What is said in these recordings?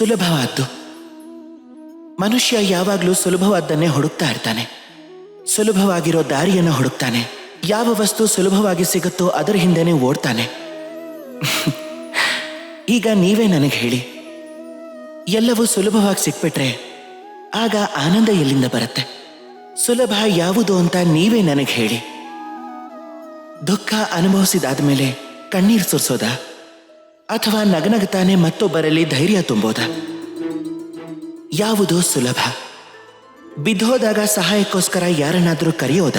ಸುಲಭವಾದ್ದು. ಮನುಷ್ಯ ಯಾವಾಗಲೂ ಸುಲಭವಾದ್ದನ್ನೇ ಹುಡುಕ್ತಾ ಇರ್ತಾನೆ. ಸುಲಭವಾಗಿರೋ ದಾರಿಯನ್ನು ಹುಡುಕ್ತಾನೆ. ಯಾವ ವಸ್ತು ಸುಲಭವಾಗಿ ಸಿಗುತ್ತೋ ಅದರ ಹಿಂದೆನೇ ಓಡ್ತಾನೆ. ಈಗ ನೀವೇ ನನಗೆ ಹೇಳಿ. ಎಲ್ಲವೂ ಸುಲಭವಾಗಿ ಸಿಕ್ಬಿಟ್ರೆ ಆಗ ಆನಂದ ಎಲ್ಲಿಂದ ಬರುತ್ತೆ? ಸುಲಭ ಯಾವುದು ಅಂತ ನೀವೇ ನನಗೆ ಹೇಳಿ. ದುಃಖ ಅನುಭವಿಸಿದಾದ ಮೇಲೆ ಕಣ್ಣೀರು ಸುರಿಸೋದ? ಅಥವಾ ನಗನಗತಾನೆ ಮತ್ತೊಬ್ಬರಲ್ಲಿ ಧೈರ್ಯ ತುಂಬೋದ? ಯಾವುದು ಸುಲಭ? ಬಿದ್ದೋದಾಗ ಸಹಾಯಕ್ಕೋಸ್ಕರ ಯಾರನ್ನಾದರೂ ಕರೆಯೋದ?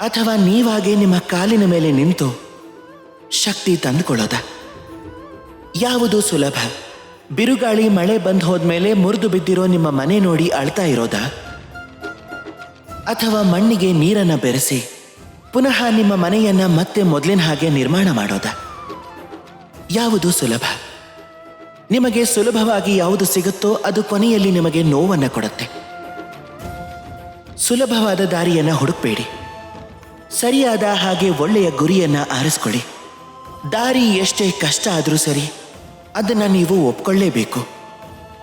ಅಥವಾ ನೀವಾಗೆ ನಿಮ್ಮ ಕಾಲಿನ ಮೇಲೆ ನಿಂತು ಶಕ್ತಿ ತಂದುಕೊಳ್ಳೋದ? ಯಾವುದು ಸುಲಭ? ಬಿರುಗಾಳಿ ಮಳೆ ಬಂದು ಹೋದ್ಮೇಲೆ ಮುರಿದು ಬಿದ್ದಿರೋ ನಿಮ್ಮ ಮನೆ ನೋಡಿ ಅಳ್ತಾ ಇರೋದ? ಅಥವಾ ಮಣ್ಣಿಗೆ ನೀರನ್ನು ಬೆರೆಸಿ ಪುನಃ ನಿಮ್ಮ ಮನೆಯನ್ನ ಮತ್ತೆ ಮೊದಲಿನ ಹಾಗೆ ನಿರ್ಮಾಣ ಮಾಡೋದ? ಯಾವುದು ಸುಲಭ? ನಿಮಗೆ ಸುಲಭವಾಗಿ ಯಾವುದು ಸಿಗುತ್ತೋ ಅದು ಕೊನೆಯಲ್ಲಿ ನಿಮಗೆ ನೋವನ್ನು ಕೊಡುತ್ತೆ. ಸುಲಭವಾದ ದಾರಿಯನ್ನು ಹುಡುಕಬೇಡಿ. ಸರಿಯಾದ ಹಾಗೆ ಒಳ್ಳೆಯ ಗುರಿಯನ್ನು ಆರಿಸ್ಕೊಳ್ಳಿ. ದಾರಿ ಎಷ್ಟೇ ಕಷ್ಟ ಆದರೂ ಸರಿ, ಅದನ್ನು ನೀವು ಒಪ್ಕೊಳ್ಳೇಬೇಕು.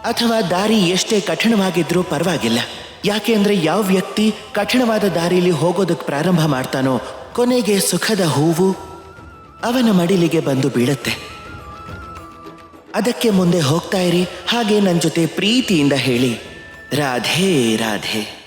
ಅಥವಾ ದಾರಿ ಎಷ್ಟೇ ಕಠಿಣವಾಗಿದ್ದರೂ ಪರವಾಗಿಲ್ಲ. ಯಾಕೆ ಅಂದರೆ ಯಾವ ವ್ಯಕ್ತಿ ಕಠಿಣವಾದ ದಾರಿಯಲ್ಲಿ ಹೋಗೋದಕ್ಕೆ ಪ್ರಾರಂಭ ಮಾಡ್ತಾನೋ ಕೊನೆಗೆ ಸುಖದ ಹೂವು ಅವನ ಮಡಿಲಿಗೆ ಬಂದು ಬೀಳುತ್ತೆ. ಅದಕ್ಕೆ ಮುಂದೆ ಹೋಗ್ತಾ ಇರಿ. ಹಾಗೆ ನನ್ನ ಜೊತೆ ಪ್ರೀತಿಯಿಂದ ಹೇಳಿ. ರಾಧೇ ರಾಧೆ.